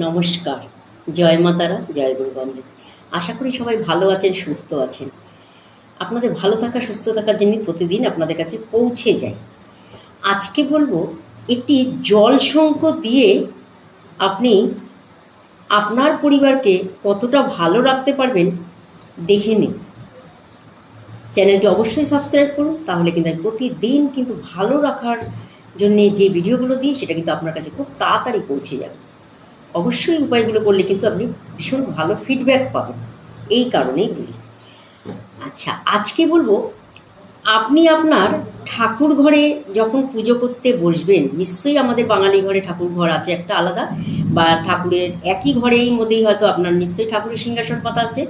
নমস্কার। জয় মাতারা জয় গুরুবন্দে আশা করি সবাই ভালো আছেন, সুস্থ আছেন। আপনাদের ভালো থাকা, সুস্থ থাকার জন্য প্রতিদিন আপনাদের কাছে পৌঁছে যাই। আজকে বলব, একটি জল সংখ দিয়ে আপনি আপনার পরিবারকে কতটা ভালো রাখতে পারবেন দেখে নিন। চ্যানেলটি অবশ্যই সাবস্ক্রাইব করুন, তাহলে কিন্তু আমি প্রতিদিন কিন্তু ভালো রাখার জন্যে যে ভিডিওগুলো দিই, সেটা কিন্তু আপনার কাছে খুব তাড়াতাড়ি পৌঁছে যাবে। অবশ্যই উপায়গুলো করলে কিন্তু আপনি ভীষণ ভালো ফিডব্যাক পাবেন। এই কারণেই বলি। আচ্ছা আজকে বলব, আপনি আপনার ঠাকুর ঘরে যখন পুজো করতে বসবেন, নিশ্চয়ই আমাদের বাঙালি ঘরে ঠাকুর ঘর আছে একটা আলাদা, বা ঠাকুরের একই ঘরেই মধ্যেই হয়তো আপনার নিশ্চয়ই ঠাকুরের সিংহাসন পাতা আছে।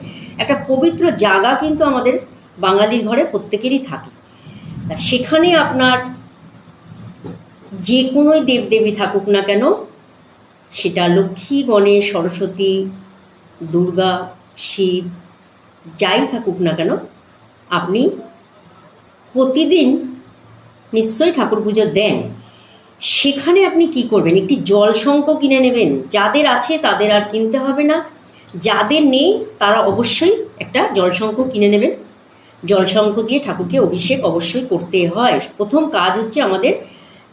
একটা পবিত্র জায়গা কিন্তু আমাদের বাঙালির ঘরে প্রত্যেকেরই থাকে। তা সেখানে আপনার যে কোনোই দেবদেবী থাকুক না কেন সেটা লক্ষ্মী, গণেশ, সরস্বতী, দুর্গা, শিব, যাই থাকুক না কেন, আপনি প্রতিদিন নিশ্চয়ই ঠাকুর পুজো দেন। সেখানে আপনি কি করবেন? একটি জল শঙ্খ কিনে নেবেন। যাদের আছে তাদের আর কিনতে হবে না। যাদের নেই তারা অবশ্যই একটা জল শঙ্খ কিনে নেবেন। জল শঙ্খ দিয়ে ঠাকুরকে অভিষেক অবশ্যই করতে হয়। প্রথম কাজ হচ্ছে আমাদের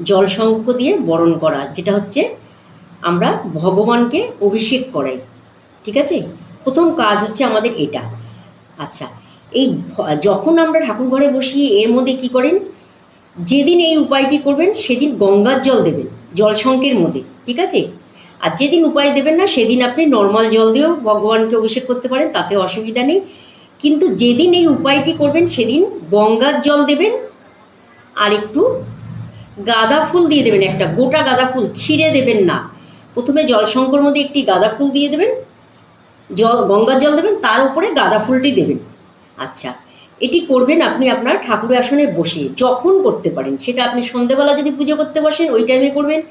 জল শঙ্খ দিয়ে বরণ করা, যেটা হচ্ছে আমরা ভগবানকে অভিষেক করাই, ঠিক আছে? প্রথম কাজ হচ্ছে আমাদের এটা। আচ্ছা এই যখন আমরা ঠাকুর ঘরে বসি এর মধ্যে কি করেন? যেদিন এই উপায়টি করবেন, সেদিন গঙ্গার জল দেবেন, জল শঙ্কের মধ্যে, ঠিক আছে? আর যেদিন উপায় দেবেন না, সেদিন আপনি নর্মাল জল দিয়েও ভগবানকে অভিষেক করতে পারেন, তাতে অসুবিধা নেই। কিন্তু যেদিন এই উপায়টি করবেন, সেদিন গঙ্গার জল দেবেন, আর একটু গাঁদা ফুল দিয়ে দেবেন একটা, গোটা গাঁদা ফুল ছিঁড়ে দেবেন না। প্রথমে জলশঙ্কর মধ্যে একটি গাঁদা ফুল দিয়ে দেবেন, জল, গঙ্গার জল দেবেন, তার উপরে গাঁদা ফুলটি দেবেন। আচ্ছা এটি করবেন আপনি আপনার ঠাকুর আসনে বসে, যখন করতে পারেন, সেটা আপনি সন্ধেবেলা যদি পুজো করতে বসেন, ওই টাইমে করবেন।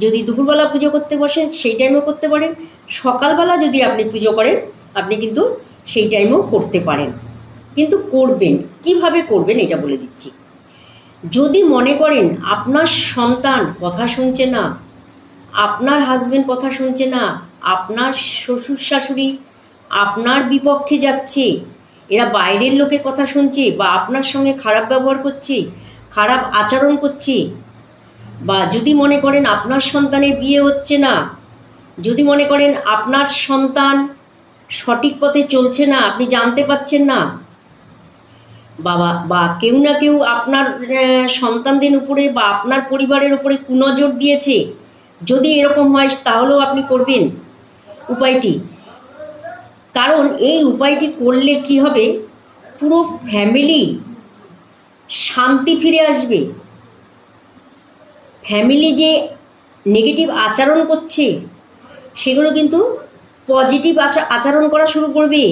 যদি দুপুরবেলা পুজো করতে বসেন, সেই টাইমেও করতে পারেন। সকালবেলা যদি আপনি পুজো করেন, আপনি কিন্তু সেই টাইমেও করতে পারেন। কিন্তু করবেন, কীভাবে করবেন এটা বলে দিচ্ছি। যদি মনে করেন, আপনার সন্তান কথা শুনছে না আপনার হাজবেন্ড কথা শুনছে না, আপনার শ্বশুর শাশুড়ি, আপনার বিপক্ষে যাচ্ছে, এরা বাইরের লোকের কথা শুনছে বা আপনার সঙ্গে খারাপ ব্যবহার করছে, খারাপ আচরণ করছে, বা যদি মনে করেন আপনার সন্তানের বিয়ে হচ্ছে না, যদি মনে করেন আপনার সন্তান সঠিক পথে চলছে না, আপনি জানতে পাচ্ছেন না, বাবা, বা কেউ না কেউ আপনার সন্তানদের উপরে বা আপনার পরিবারের উপরে কুনজর দিয়েছে যদি এরকম হয়, তাহলেও আপনি করবেন উপায়টি। কারণ এই উপায়টি করলে কি হবে? পুরো ফ্যামিলি শান্তি ফিরে আসবে। ফ্যামিলি যে নেগেটিভ আচরণ করছে, সেগুলো কিন্তু পজিটিভ আচরণ করা শুরু করবে।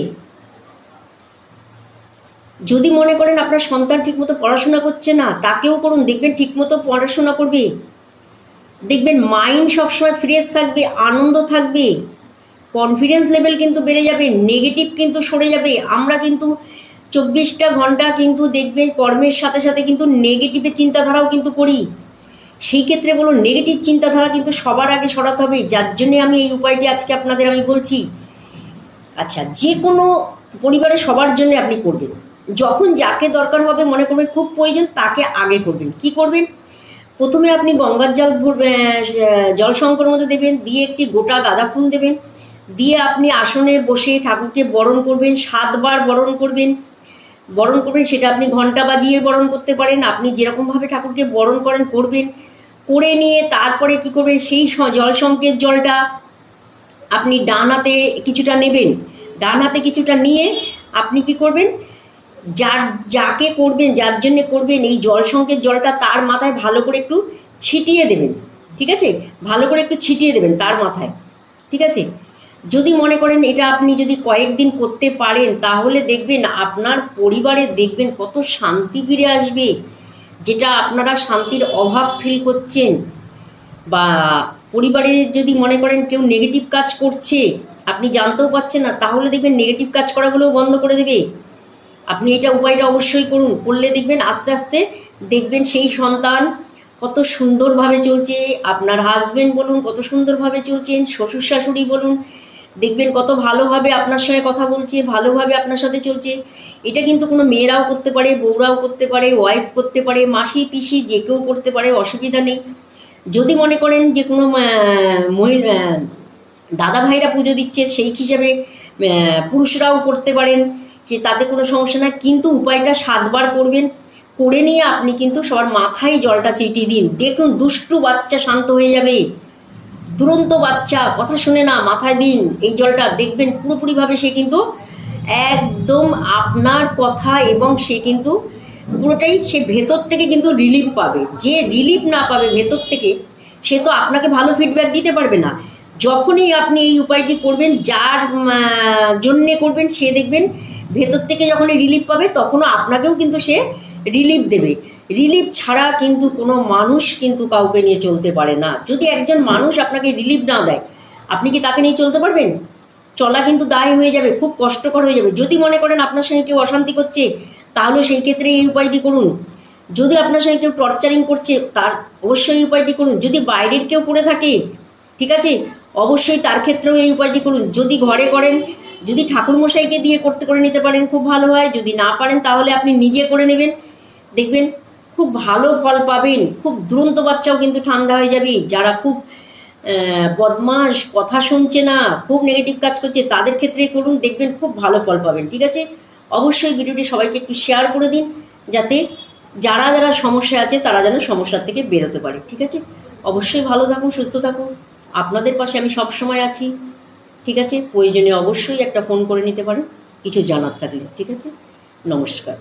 যদি মনে করেন আপনার সন্তান ঠিকমতো পড়াশোনা করছে না, তাকেও করুন, দেখবেন ঠিকমতো পড়াশোনা করবে। দেখবেন মাইন্ড সবসময় ফ্রেশ থাকবে, আনন্দ থাকবে কনফিডেন্স লেভেল কিন্তু বেড়ে যাবে নেগেটিভ কিন্তু সরে যাবে। আমরা কিন্তু চব্বিশটা ঘণ্টা কিন্তু দেখবে কর্মের সাথে সাথে কিন্তু নেগেটিভের চিন্তাধারাও কিন্তু করি। সেই ক্ষেত্রে বলো নেগেটিভ চিন্তাধারা কিন্তু সবার আগে সরাতে হবে। যার জন্যে আমি এই উপায়টি আজকে আপনাদের আমি বলছি। আচ্ছা যে কোনো পরিবারে সবার জন্য আপনি করবেন। যখন যাকে দরকার হবে মনে করবেন খুব প্রয়োজন, তাকে আগে করবেন। কি করবেন? প্রথমে আপনি গঙ্গার জল জল শঙ্কর মধ্যে দেবেন, দিয়ে একটি গোটা গাঁদা ফুল দেবেন, দিয়ে আপনি আসনে বসে ঠাকুরকে বরণ করবেন, সাতবার বরণ করবেন। বরণ করবেন, সেটা আপনি ঘণ্টা বাজিয়ে বরণ করতে পারেন, আপনি যেরকমভাবে ঠাকুরকে বরণ করেন, করবেন। করে নিয়ে তারপরে কি করবেন, সেই জল সংকেত জলটা আপনি ডান হাতে কিছুটা নেবেন। ডান হাতে কিছুটা নিয়ে আপনি কি করবেন যার যাকে করবেন, যার জন্যে করবেন, এই জল সংকেত জলটা তার মাথায় ভালো করে একটু ছিটিয়ে দেবেন, ঠিক আছে? ভালো করে একটু ছিটিয়ে দেবেন তার মাথায়, ঠিক আছে? যদি মনে করেন এটা আপনি যদি কয়েকদিন করতে পারেন, তাহলে দেখবেন আপনার পরিবারে দেখবেন কত শান্তি ফিরে আসবে, যেটা আপনারা শান্তির অভাব ফিল করছেন। বা পরিবারে যদি মনে করেন কেউ নেগেটিভ কাজ করছে, আপনি জানতেও পারছেন না, তাহলে দেখবেন নেগেটিভ কাজ করাগুলোও বন্ধ করে দেবে। আপনি এটা উপায়টা অবশ্যই করুন। করলে দেখবেন আস্তে আস্তে দেখবেন সেই সন্তান কত সুন্দরভাবে চলছে, আপনার হাজবেন্ড বলুন, কত সুন্দরভাবে চলছেন, শ্বশুর শাশুড়ি বলুন, দেখবেন কত ভালোভাবে আপনার সঙ্গে কথা বলছে, ভালোভাবে আপনার সাথে চলছে। এটা কিন্তু কোনো মেয়েরাও করতে পারে, বউরাও করতে পারে ওয়াইফ করতে পারে, মাসি, পিসি যে কেউ করতে পারে, অসুবিধা নেই। যদি মনে করেন যে কোনো মহিলা দাদা ভাইরা পুজো দিচ্ছে, সেই হিসাবে পুরুষরাও করতে পারেন। কি তাতে কোনো সমস্যা নাই, কিন্তু উপায়টা সাতবার করবেন, করে নিয়ে আপনি কিন্তু সবার মাথায় জলটা চিটিয়ে দিন। দেখুন, দুষ্টু বাচ্চা শান্ত হয়ে যাবে। দুরন্ত বাচ্চা, কথা শুনে না, মাথায় দিন এই জলটা। দেখবেন পুরোপুরিভাবে সে কিন্তু একদম আপনার কথা এবং সে কিন্তু পুরোটাই সে ভেতর থেকে কিন্তু রিলিফ পাবে। যে রিলিফ না পাবে ভেতর থেকে, সে তো আপনাকে ভালো ফিডব্যাক দিতে পারবে না। যখনই আপনি এই উপায়টি করবেন, যার জন্যে করবেন, সে দেখবেন ভেতর থেকে যখনই রিলিফ পাবে, তখনও আপনাকেও কিন্তু সে রিলিফ দেবে। রিলিফ ছাড়া কিন্তু কোনো মানুষ কিন্তু কাউকে নিয়ে চলতে পারে না। যদি একজন মানুষ আপনাকে রিলিফ না দেয়, আপনি কি তাকে নিয়ে চলতে পারবেন? চলা কিন্তু দায় হয়ে যাবে, খুব কষ্টকর হয়ে যাবে। যদি মনে করেন আপনার সঙ্গে কেউ অশান্তি করছে, তাহলে সেই ক্ষেত্রে এই উপায়টি করুন। যদি আপনার সঙ্গে কেউ টর্চারিং করছে, তার অবশ্যই এই উপায়টি করুন। যদি বাইরের কেউ করে থাকে, ঠিক আছে? অবশ্যই তার ক্ষেত্রেও এই উপায়টি করুন। যদি ঘরে করেন যদি ঠাকুরমশাইকে দিয়ে করতে করে নিতে পারেন, খুব ভালো হয়। যদি না পারেন, তাহলে আপনি নিজে করে নেবেন। দেখবেন খুব ভালো ফল পাবেন। খুব দুরন্ত বাচ্চাও কিন্তু ঠান্ডা হয়ে যাবে। যারা খুব বদমাস কথা শুনছে না, খুব নেগেটিভ কাজ করছে, তাদের ক্ষেত্রে করুন, দেখবেন খুব ভালো ফল পাবেন, ঠিক আছে? অবশ্যই ভিডিওটি সবাইকে একটু শেয়ার করে দিন, যাতে যারা যারা সমস্যা আছে, তারা যেন সমস্যার থেকে বেরোতে পারে, ঠিক আছে? অবশ্যই ভালো থাকুন, সুস্থ থাকুন। আপনাদের পাশে আমি সব সময় আছি। ঠিক আছে? প্রয়োজনে অবশ্যই একটা ফোন করে নিতে পারেন কিছু জানার থাকলে, ঠিক আছে? নমস্কার।